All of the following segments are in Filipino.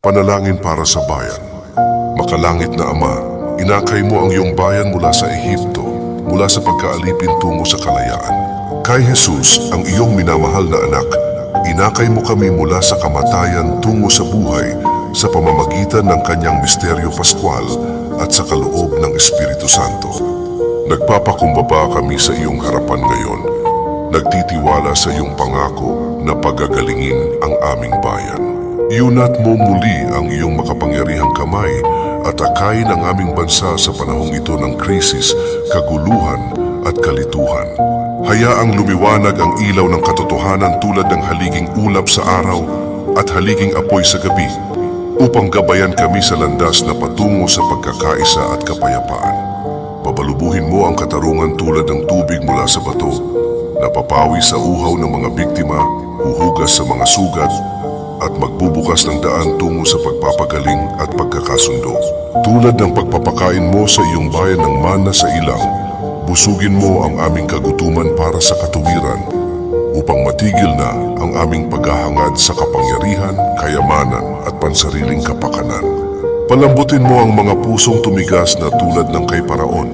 Panalangin para sa bayan. Makalangit na Ama, inakay mo ang iyong bayan mula sa Ehipto, mula sa pagkaalipin tungo sa kalayaan. Kay Jesus, ang iyong minamahal na anak, inakay mo kami mula sa kamatayan tungo sa buhay sa pamamagitan ng kanyang misteryo paskwal at sa kaloob ng Espiritu Santo. Nagpapakumbaba kami sa iyong harapan ngayon, nagtitiwala sa iyong pangako na pagagalingin ang aming bayan. Iunat mo muli ang iyong makapangyarihang kamay at akayin ang aming bansa sa panahong ito ng krisis, kaguluhan at kalituhan. Hayaang lumiwanag ang ilaw ng katotohanan tulad ng haliging ulap sa araw at haliging apoy sa gabi upang gabayan kami sa landas na patungo sa pagkakaisa at kapayapaan. Pabalubuhin mo ang katarungan tulad ng tubig mula sa bato, napapawi sa uhaw ng mga biktima, huhugas sa mga sugat, at magbubukas ng daan tungo sa pagpapagaling at pagkakasundo. Tulad ng pagpapakain mo sa iyong bayan ng mana sa ilang, busugin mo ang aming kagutuman para sa katuwiran upang matigil na ang aming paghahangad sa kapangyarihan, kayamanan at pansariling kapakanan. Palambutin mo ang mga pusong tumigas na tulad ng kay Paraon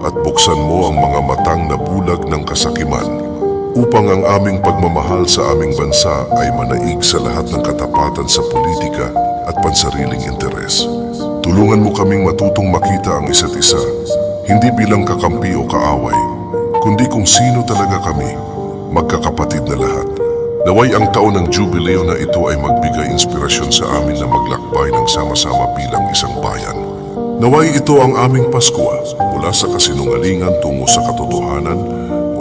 at buksan mo ang mga matang na bulag ng kasakiman upang ang aming pagmamahal sa aming bansa ay manaig sa lahat ng katapatan sa politika at pansariling interes. Tulungan mo kaming matutong makita ang isa't isa, hindi bilang kakampi o kaaway, kundi kung sino talaga kami, magkakapatid na lahat. Naway ang taon ng jubileo na ito ay magbigay inspirasyon sa amin na maglakbay ng sama-sama bilang isang bayan. Naway ito ang aming Pasko mula sa kasinungalingan tungo sa katotohanan,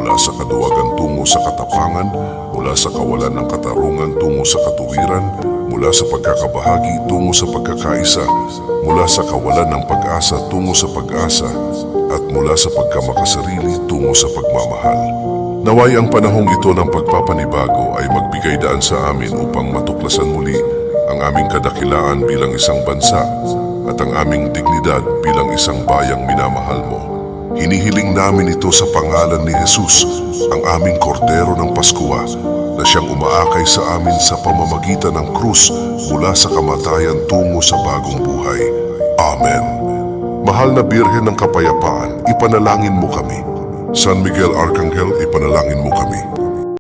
mula sa kaduwagan tungo sa katapangan, mula sa kawalan ng katarungan tungo sa katuwiran, mula sa pagkakabahagi tungo sa pagkakaisa, mula sa kawalan ng pag-asa tungo sa pag-asa, at mula sa pagkamakasarili tungo sa pagmamahal. Naway ang panahong ito ng pagpapanibago ay magbigay daan sa amin upang matuklasan muli ang aming kadakilaan bilang isang bansa at ang aming dignidad bilang isang bayang minamahal mo. Hinihiling namin ito sa pangalan ni Jesus, ang aming kordero ng Paskwa, na siyang umaakay sa amin sa pamamagitan ng krus mula sa kamatayan tungo sa bagong buhay. Amen. Mahal na Birhen ng Kapayapaan, ipanalangin mo kami. San Miguel Arcangel, ipanalangin mo kami.